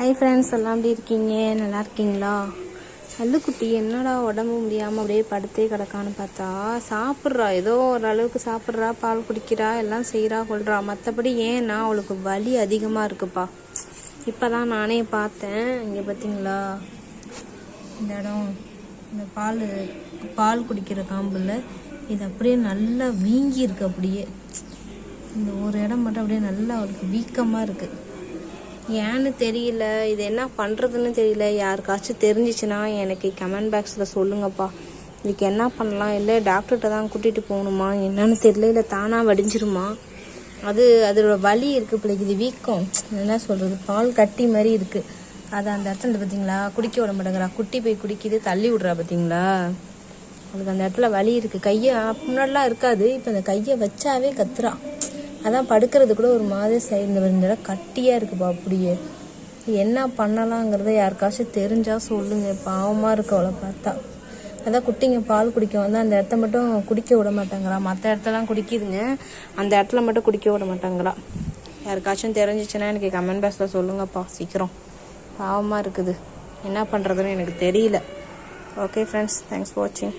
Hi friends எல்லாம் எப்படி இருக்கீங்க? நல்லா இருக்கீங்களா? அல்லுக்குட்டி என்னடா உடம்பு முடியாமல் அப்படியே படுத்தே கிடக்கான்னு பார்த்தா சாப்பிட்றா. ஏதோ ஓரளவுக்கு சாப்பிட்றா பால் குடிக்கிறா எல்லாம் செய்கிறா கொள்றா மற்றபடி ஏன்னா அவளுக்கு வலி அதிகமாக இருக்குப்பா. இப்போ தான் நானே பார்த்தேன். இங்கே பார்த்தீங்களா இந்த இடம் இந்த பால் பால் குடிக்கிற காம்பில் இது அப்படியே நல்லா வீங்கி இருக்கு அப்படியே. இந்த ஒரு இடம் மட்டும் அப்படியே நல்லா அவளுக்கு வீக்கமாக இருக்குது ஏன்னு தெரியல இது என்ன பண்ணுறதுன்னு தெரியல. யாருக்காச்சும் தெரிஞ்சிச்சுன்னா எனக்கு கமெண்ட் பாக்ஸில் சொல்லுங்கப்பா. இதுக்கு என்ன பண்ணலாம்? இல்லை டாக்டர்கிட்ட தான் கூட்டிகிட்டு போகணுமா? என்னன்னு தெரியல இல்லை தானாக வடிஞ்சிருமா? அது அதோட வலி இருக்குது பிள்ளைக்கு இது வீக்கம். என்ன சொல்கிறது பால் கட்டி மாதிரி இருக்குது அது அந்த இடத்துல பார்த்தீங்களா குடிக்க விட மாட்டேங்கிறா. குட்டி போய் குடிக்குது தள்ளி விட்றா பார்த்தீங்களா அதுக்கு அந்த இடத்துல வலி இருக்குது கையை முன்னாடிலாம் இருக்காது. இப்போ அந்த கையை வச்சாவே கத்துறா. அதான் படுக்கிறது கூட ஒரு மாதிரி சை- இந்த கட்டியாக இருக்குப்பா அப்படியே. என்ன பண்ணலாங்கிறத யாருக்காச்சும் தெரிஞ்சால் சொல்லுங்க. பாவமாக இருக்கு அவளை பார்த்தா. அதான் குட்டிங்க பால் குடிக்க வந்து அந்த இடத்த மட்டும் குடிக்க விட மாட்டாங்களா? மற்ற இடத்தெல்லாம் குடிக்குதுங்க. அந்த இடத்துல மட்டும் குடிக்க விட மாட்டாங்களா? யாருக்காச்சும் தெரிஞ்சிச்சுன்னா எனக்கு கமெண்ட் பாக்ஸில் சொல்லுங்கப்பா. சீக்கிரம். பாவமாக இருக்குது. என்ன பண்ணுறதுன்னு எனக்கு தெரியல. ஓகே ஃப்ரெண்ட்ஸ் தேங்க்ஸ் ஃபார் வாட்சிங்